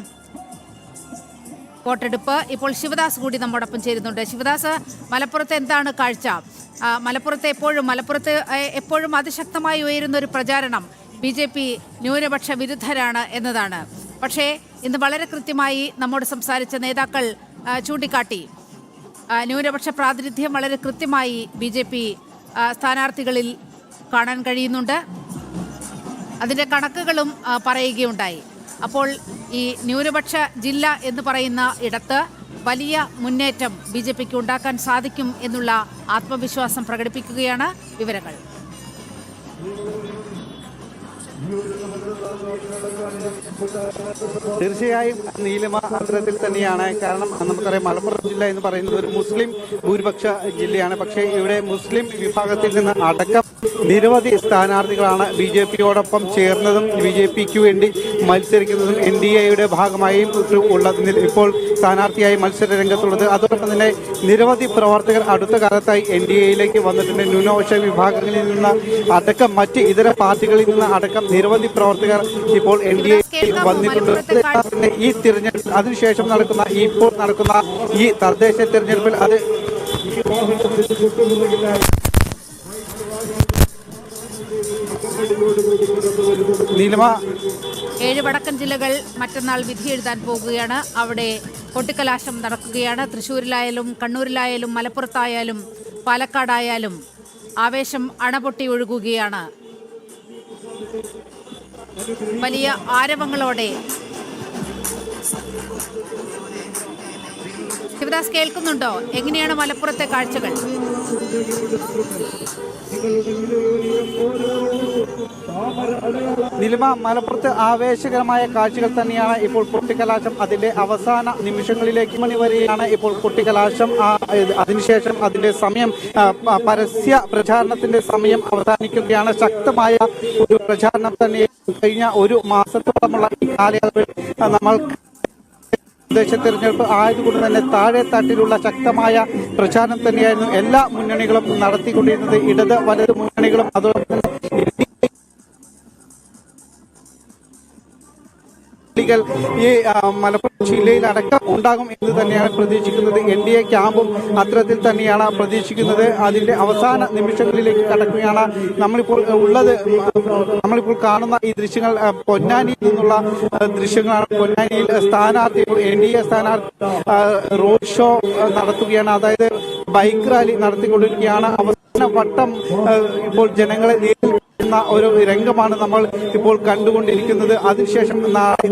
Vote വോട്ടെടുപ്പ് ഇപ്പോൾ ശിവദാസ് കൂടി നമ്മോടൊപ്പം ചേരുന്നുണ്ട്. ശിവദാസ് മലപ്പുറത്ത് എന്താണ് കാഴ്ച? മലപ്പുറത്ത് എപ്പോഴും മലപ്പുറത്ത് എപ്പോഴും അതിശക്തമായി ഉയരുന്ന ഒരു പ്രചാരണം ബി ജെ പി ന്യൂനപക്ഷ വിരുദ്ധരാണ് എന്നതാണ്. പക്ഷേ ഇന്ന് വളരെ കൃത്യമായി നമ്മോട് സംസാരിച്ച നേതാക്കൾ ചൂണ്ടിക്കാട്ടി. ന്യൂനപക്ഷ പ്രാതിനിധ്യം വളരെ കൃത്യമായി ബി ജെ പി സ്ഥാനാർത്ഥികളിൽ കാണാൻ കഴിയുന്നുണ്ട്. അതിന്റെ കണക്കുകളും പറയുകയുണ്ടായി. അപ്പോൾ ഈ ന്യൂനപക്ഷ ജില്ല എന്ന് പറയുന്ന ഇടത്ത് വലിയ മുന്നേറ്റം ബി ജെ പിക്ക് ഉണ്ടാക്കാൻ സാധിക്കും എന്നുള്ള ആത്മവിശ്വാസം പ്രകടിപ്പിക്കുകയാണ് വിവരങ്ങൾ. തീർച്ചയായും നീലിമ അത്തരത്തിൽ തന്നെയാണ്. കാരണം നമുക്കറിയാം മലപ്പുറം ജില്ല എന്ന് പറയുന്നത് ഒരു മുസ്ലിം ഭൂരിപക്ഷ ജില്ലയാണ്. പക്ഷേ ഇവിടെ മുസ്ലിം വിഭാഗത്തിൽ നിന്ന് അടക്കം നിരവധി സ്ഥാനാർത്ഥികളാണ് ബി ജെ പിയോടൊപ്പം ചേർന്നതും ബി ജെ പിക്ക് വേണ്ടി മത്സരിക്കുന്നതും എൻ ഡി എയുടെ ഭാഗമായും ഉള്ളത് ഇപ്പോൾ സ്ഥാനാർത്ഥിയായി മത്സര രംഗത്തുള്ളത്. അതോടൊപ്പം തന്നെ നിരവധി പ്രവർത്തകർ അടുത്ത കാലത്തായി എൻ ഡി എയിലേക്ക് വന്നിട്ടുണ്ട്. ന്യൂനപക്ഷ വിഭാഗങ്ങളിൽ നിന്ന് അടക്കം മറ്റ് ഇതര പാർട്ടികളിൽ നിന്ന് അടക്കം നിരവധി പ്രവർത്തകർ ഇപ്പോൾ എൻ ഡി എ വന്നിട്ടുണ്ട്. ഈ തിരഞ്ഞെടുപ്പ് അതിനുശേഷം നടക്കുന്ന ഇപ്പോൾ നടക്കുന്ന ഈ തദ്ദേശ തിരഞ്ഞെടുപ്പിൽ അത് നീലിമ. ഏഴ് വടക്കൻ ജില്ലകൾ മറ്റന്നാൾ വിധി എഴുതാൻ പോകുകയാണ്. അവിടെ കൊട്ടിക്കലാശം നടക്കുകയാണ്. തൃശ്ശൂരിലായാലും കണ്ണൂരിലായാലും മലപ്പുറത്തായാലും പാലക്കാടായാലും ആവേശം അണപൊട്ടി ഒഴുകുകയാണ്. വലിയ ആരവങ്ങളോടെ ശിവദാസ് കേൾക്കുന്നുണ്ടോ? എങ്ങനെയാണ് മലപ്പുറത്തെ കാഴ്ചകൾ? നിലിമ മലപ്പുറത്ത് ആവേശകരമായ കാഴ്ചകൾ തന്നെയാണ് ഇപ്പോൾ കുട്ടിക്കലാശം. അതിന്റെ അവസാന നിമിഷങ്ങളിലേക്ക് മണി വരെയാണ് ഇപ്പോൾ കുട്ടിക്കലാശം. അതിനുശേഷം അതിന്റെ സമയം പരസ്യ പ്രചാരണത്തിന്റെ സമയം അവസാനിക്കുകയാണ്. ശക്തമായ ഒരു പ്രചാരണം തന്നെ കഴിഞ്ഞ ഒരു മാസത്തോളമുള്ള ഈ കാലയളവിൽ നമ്മൾ തദ്ദേശ തെരഞ്ഞെടുപ്പ് ആയതുകൊണ്ട് തന്നെ താഴെ തട്ടിലുള്ള ശക്തമായ പ്രചാരണം തന്നെയായിരുന്നു എല്ലാ മുന്നണികളും നടത്തിക്കൊണ്ടിരുന്നത്. ഇടത് വലത് മുന്നണികളും. അതോടൊപ്പം തന്നെ ികൾ ഈ മലപ്പുറം ജില്ലയിൽ അടക്കം ഉണ്ടാകും എന്ന് തന്നെയാണ് പ്രതീക്ഷിക്കുന്നത്. എൻ ഡി എ ക്യാമ്പും അത്തരത്തിൽ തന്നെയാണ് പ്രതീക്ഷിക്കുന്നത്. അതിന്റെ അവസാന നിമിഷങ്ങളിലേക്ക് കടക്കുകയാണ്. നമ്മളിപ്പോൾ ഉള്ളത് നമ്മളിപ്പോൾ കാണുന്ന ഈ ദൃശ്യങ്ങൾ പൊന്നാനിയിൽ നിന്നുള്ള ദൃശ്യങ്ങളാണ്. പൊന്നാനിയിൽ സ്ഥാനാർത്ഥി എൻ ഡി എ സ്ഥാനാർത്ഥി റോഡ് ഷോ നടത്തുകയാണ്. അതായത് ബൈക്ക് റാലി നടത്തിക്കൊണ്ടിരിക്കുകയാണ്. അവസാന വട്ടം ഇപ്പോൾ ജനങ്ങളെ നേരിൽ എന്ന ഒരു രംഗമാണ് നമ്മൾ ഇപ്പോൾ കണ്ടുകൊണ്ടിരിക്കുന്നത്. അതിനുശേഷം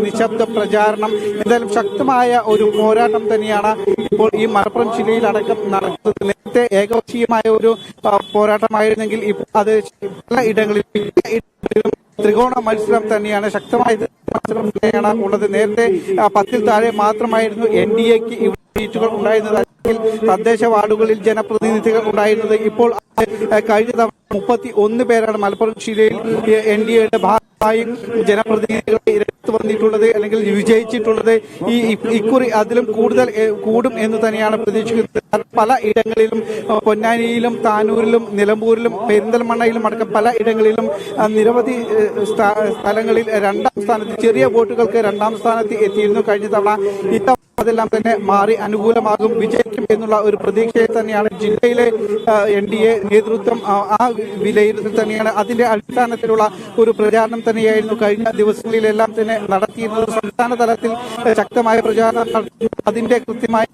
നിശബ്ദ പ്രചാരണം എന്തായാലും ശക്തമായ ഒരു പോരാട്ടം തന്നെയാണ് ഇപ്പോൾ ഈ മലപ്പുറം ജില്ലയിൽ അടക്കം നടക്കുന്നത്. നേരത്തെ ഏകപക്ഷീയമായ ഒരു പോരാട്ടമായിരുന്നെങ്കിൽ അത് പല ഇടങ്ങളിൽ ത്രികോണ മത്സരം തന്നെയാണ് ശക്തമായ മത്സരം തന്നെയാണ് ഉള്ളത്. നേരത്തെ പത്തിൽ താഴെ മാത്രമായിരുന്നു എൻ ഡി എക്ക് സീറ്റുകൾ ഉണ്ടായിരുന്നത്. തദ്ദേശ വാർഡുകളിൽ ജനപ്രതിനിധികൾ ഉണ്ടായിരുന്നത്. ഇപ്പോൾ കഴിഞ്ഞ തവണ മുപ്പത്തി ഒന്ന് പേരാണ് മലപ്പുറം ജില്ലയിൽ എൻ ഡി എയുടെ ഭാഗമായി ജനപ്രതിനിധികളെ രംഗത്ത് വന്നിട്ടുള്ളത് അല്ലെങ്കിൽ വിജയിച്ചിട്ടുള്ളത് ഈ ഇക്കുറി അതിലും കൂടുതൽ കൂടും എന്ന് തന്നെയാണ് പ്രതീക്ഷിക്കുന്നത്. പല ഇടങ്ങളിലും പൊന്നാനിയിലും താനൂരിലും നിലമ്പൂരിലും പെരിന്തൽമണ്ണയിലും അടക്കം പല ഇടങ്ങളിലും നിരവധി സ്ഥലങ്ങളിൽ രണ്ടാം സ്ഥാനത്ത് ചെറിയ വോട്ടുകൾക്ക് രണ്ടാം സ്ഥാനത്ത് എത്തിയിരുന്നു കഴിഞ്ഞ തവണ. ഇത്തവണ അതെല്ലാം തന്നെ മാറി അനുകൂലമാകും. വിജയിക്കും എന്നുള്ള ഒരു പ്രതീക്ഷയിൽ തന്നെയാണ് ജില്ലയിലെ എൻ ഡി എ നേതൃത്വം ആ, വിലയിരുത്തൽ തന്നെയാണ് അതിന്റെ അടിസ്ഥാനത്തിലുള്ള ഒരു പ്രചാരണം തന്നെയായിരുന്നു കഴിഞ്ഞ ദിവസങ്ങളിലെല്ലാം തന്നെ നടത്തിയിരുന്നത്. സംസ്ഥാന തലത്തിൽ ശക്തമായ പ്രചാരണം അതിന്റെ കൃത്യമായ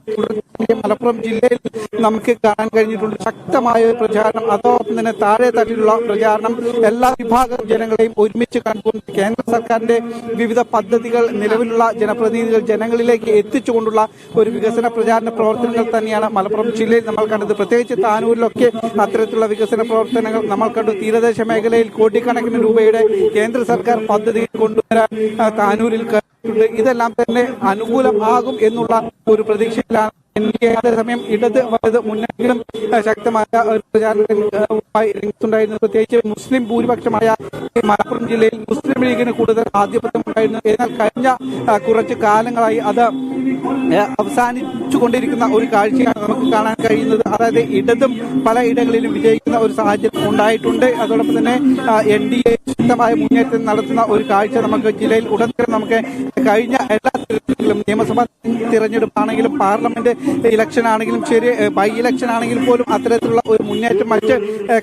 മലപ്പുറം ജില്ലയിൽ നമുക്ക് കാണാൻ കഴിഞ്ഞിട്ടുണ്ട്. ശക്തമായ ഒരു പ്രചാരണം. അതോടൊപ്പം തന്നെ താഴെ തട്ടിലുള്ള പ്രചാരണം എല്ലാ വിഭാഗം ജനങ്ങളെയും ഒരുമിച്ച് കണ്ടുകൊണ്ട് കേന്ദ്ര സർക്കാരിന്റെ വിവിധ പദ്ധതികൾ നിലവിലുള്ള ജനപ്രതിനിധികൾ ജനങ്ങളിലേക്ക് എത്തിച്ചുകൊണ്ടുള്ള ഒരു വികസന പ്രചാരണ പ്രവർത്തനങ്ങൾ തന്നെയാണ് മലപ്പുറം ജില്ലയിൽ നമ്മൾ കണ്ടത്. പ്രത്യേകിച്ച് താനൂരിലൊക്കെ അത്തരത്തിലുള്ള വികസന പ്രവർത്തനങ്ങൾ നമ്മൾ കണ്ടു. തീരദേശ മേഖലയിൽ കോടിക്കണക്കിന് രൂപയുടെ കേന്ദ്ര സർക്കാർ പദ്ധതി കൊണ്ടുവരാൻ താനൂരിൽ ഇതെല്ലാം തന്നെ അനുകൂലമാകും എന്നുള്ള ഒരു പ്രതീക്ഷയിലാണ് എൻ എ അതേസമയം ഇടത് വലത് മുന്നണികളും ശക്തമായ ഒരു പ്രചാരണവുമായി രംഗത്തുണ്ടായിരുന്നു. പ്രത്യേകിച്ച് മുസ്ലിം ഭൂരിപക്ഷമായ മലപ്പുറം ജില്ലയിൽ മുസ്ലിം ലീഗിന് കൂടുതൽ ആധിപത്യം ഉണ്ടായിരുന്നു. എന്നാൽ കഴിഞ്ഞ കുറച്ച് കാലങ്ങളായി അത് അവസാനിച്ചുകൊണ്ടിരിക്കുന്ന അവസാനിച്ചു കൊണ്ടിരിക്കുന്ന ഒരു കാഴ്ചയാണ് നമുക്ക് കാണാൻ കഴിയുന്നത്. അതായത് ഇടതും പല ഇടങ്ങളിലും വിജയിക്കുന്ന ഒരു സാഹചര്യം ഉണ്ടായിട്ടുണ്ട്. അതോടൊപ്പം തന്നെ എൻ ഡി എ ശക്തമായ മുന്നേറ്റം നടത്തുന്ന ഒരു കാഴ്ച നമുക്ക് ജില്ലയിൽ ഉടനീളം നമുക്ക് കഴിഞ്ഞ എല്ലാ തിരഞ്ഞെടുപ്പിലും നിയമസഭാ തിരഞ്ഞെടുപ്പാണെങ്കിലും പാർലമെന്റ് ഇലക്ഷൻ ആണെങ്കിലും ചെറിയ ബൈ ഇലക്ഷൻ ആണെങ്കിൽ പോലും അത്തരത്തിലുള്ള ഒരു മുന്നേറ്റം മറ്റ്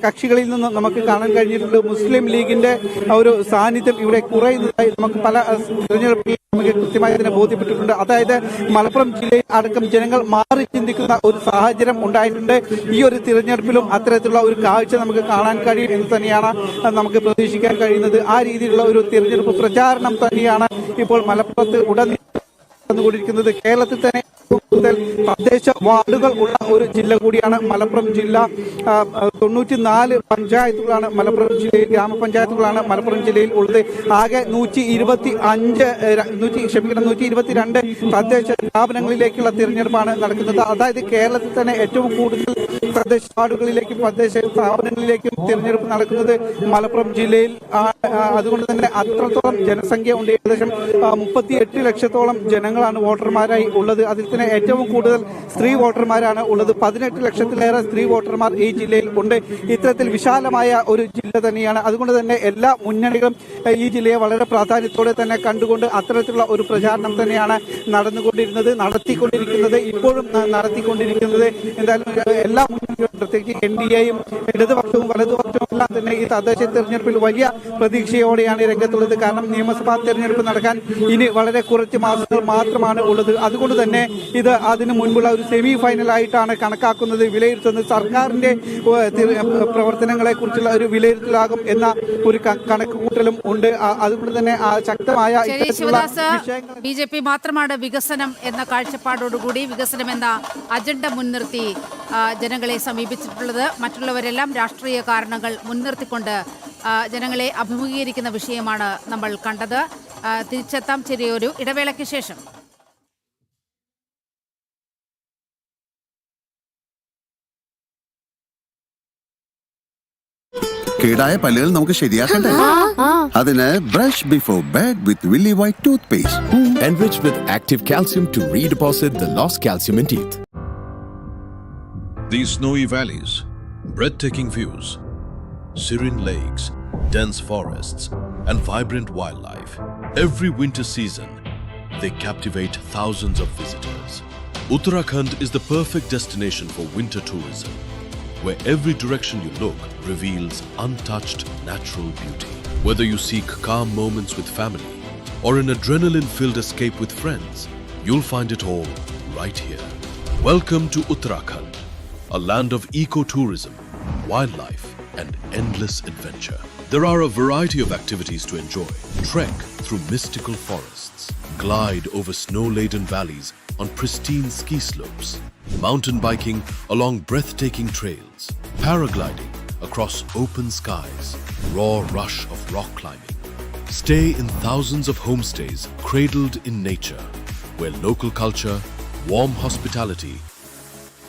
കക്ഷികളിൽ നിന്ന് നമുക്ക് കാണാൻ കഴിഞ്ഞിട്ടുണ്ട്. മുസ്ലിം ലീഗിന്റെ ഒരു സാന്നിധ്യം ഇവിടെ കുറയുന്നതായി നമുക്ക് പല തിരഞ്ഞെടുപ്പിൽ നമുക്ക് കൃത്യമായി തന്നെ ബോധ്യപ്പെട്ടിട്ടുണ്ട്. അതായത് മലപ്പുറം ജില്ലയിൽ അടക്കം ജനങ്ങൾ മാറി ചിന്തിക്കുന്ന ഒരു സാഹചര്യം ഉണ്ടായിട്ടുണ്ട്. ഈ ഒരു തിരഞ്ഞെടുപ്പിലും അത്തരത്തിലുള്ള ഒരു കാഴ്ച നമുക്ക് കാണാൻ കഴിയും എന്ന് തന്നെയാണ് നമുക്ക് പ്രതീക്ഷിക്കാൻ കഴിയുന്നത്. ആ രീതിയിലുള്ള ഒരു തിരഞ്ഞെടുപ്പ് പ്രചാരണം തന്നെയാണ് ഇപ്പോൾ മലപ്പുറത്ത് ഉടനീളം നടന്നുകൊണ്ടിരിക്കുന്നത്. കേരളത്തിൽ തന്നെ കൂടുതൽ തദ്ദേശ വാർഡുകൾ ഉള്ള ഒരു ജില്ല കൂടിയാണ് മലപ്പുറം ജില്ല. തൊണ്ണൂറ്റിനാല് പഞ്ചായത്തുകളാണ് മലപ്പുറം ജില്ലയിൽ ഗ്രാമപഞ്ചായത്തുകളാണ് മലപ്പുറം ജില്ലയിൽ ഉള്ളത്. ആകെ നൂറ്റി ഇരുപത്തി അഞ്ച് നൂറ്റി ക്ഷമിക്കണം നൂറ്റി ഇരുപത്തിരണ്ട് തദ്ദേശ സ്ഥാപനങ്ങളിലേക്കുള്ള തിരഞ്ഞെടുപ്പാണ് നടക്കുന്നത്. അതായത് കേരളത്തിൽ തന്നെ ഏറ്റവും കൂടുതൽ തദ്ദേശ വാർഡുകളിലേക്കും തദ്ദേശ സ്ഥാപനങ്ങളിലേക്കും തിരഞ്ഞെടുപ്പ് നടക്കുന്നത് മലപ്പുറം ജില്ലയിൽ അതുകൊണ്ട് തന്നെ അത്രത്തോളം ജനസംഖ്യ ഉണ്ട്. ഏകദേശം മുപ്പത്തി എട്ട് ലക്ഷത്തോളം ജനങ്ങളാണ് വോട്ടർമാരായി ഉള്ളത്. അതിൽ തന്നെ ഏറ്റവും കൂടുതൽ സ്ത്രീ വോട്ടർമാരാണ് ഉള്ളത്. പതിനെട്ട് ലക്ഷത്തിലേറെ സ്ത്രീ വോട്ടർമാർ ഈ ജില്ലയിൽ ഉണ്ട്. ഇത്തരത്തിൽ വിശാലമായ ഒരു ജില്ല തന്നെയാണ്. അതുകൊണ്ട് തന്നെ എല്ലാ മുന്നണികളും ഈ ജില്ലയെ വളരെ പ്രാധാന്യത്തോടെ തന്നെ കണ്ടുകൊണ്ട് അത്തരത്തിലുള്ള ഒരു പ്രചാരണം തന്നെയാണ് നടന്നുകൊണ്ടിരുന്നത് നടത്തിക്കൊണ്ടിരിക്കുന്നത് ഇപ്പോഴും നടത്തിക്കൊണ്ടിരിക്കുന്നത്. എന്തായാലും എല്ലാ പ്രത്യേകിച്ച് എൻ ഡി എയും ഇടതുപക്ഷവും വലതുപക്ഷവും എല്ലാം തന്നെ ഈ തദ്ദേശ തെരഞ്ഞെടുപ്പിൽ വലിയ പ്രതീക്ഷയോടെയാണ് രംഗത്തുള്ളത്. കാരണം നിയമസഭാ തെരഞ്ഞെടുപ്പ് നടക്കാൻ ഇനി വളരെ കുറച്ച് മാസങ്ങൾ മാത്രമാണ് ഉള്ളത്. അതുകൊണ്ട് തന്നെ ഇത് അതിന് മുൻപുള്ള ഒരു സെമി ഫൈനൽ ആയിട്ടാണ് കണക്കാക്കുന്നത്. വിലയിരുത്തുന്നത് സർക്കാരിന്റെ പ്രവർത്തനങ്ങളെ കുറിച്ചുള്ള ഒരു വിലയിരുത്തലാകും എന്ന ഒരു കണക്ക് കണക്കുകൂട്ടലും ഉണ്ട്. അതുകൊണ്ട് തന്നെ ശക്തമായ ബി ജെ പി മാത്രമാണ് വികസനം എന്ന കാഴ്ചപ്പാടോടുകൂടി വികസനം എന്ന അജണ്ട മുൻനിർത്തി ജനങ്ങളെ സമീപിച്ചിട്ടുള്ളത്. മറ്റുള്ളവരെല്ലാം രാഷ്ട്രീയ കാരണങ്ങൾ മുൻനിർത്തിക്കൊണ്ട് ജനങ്ങളെ അഭിമുഖീകരിക്കുന്ന വിഷയമാണ് നമ്മൾ കണ്ടത്. തിരിച്ചെത്താം. ചെറിയൊരു ഇടവേളയ്ക്ക് ശേഷം. കേടായ പല്ലുകൾ നമുക്ക് ശരിയാക്കണ്ടേ? അതിന് brush before bed with willy white toothpaste enriched calcium to read the loss calcium in teeth in teeth. These snowy valleys, breathtaking views, serene lakes, dense forests, and vibrant wildlife. Every winter season, they captivate thousands of visitors. Uttarakhand is the perfect destination for winter tourism, where every direction you look reveals untouched natural beauty. Whether you seek calm moments with family or an adrenaline filled escape with friends, you'll find it all right here. Welcome to Uttarakhand, a land of ecotourism, wildlife, and endless adventure. There are a variety of activities to enjoy. Trek through mystical forests, glide over snow laden valleys on pristine ski slopes, mountain biking along breathtaking trails, paragliding across open skies, raw rush of rock climbing. Stay in thousands of homestays cradled in nature, where local culture, warm hospitality,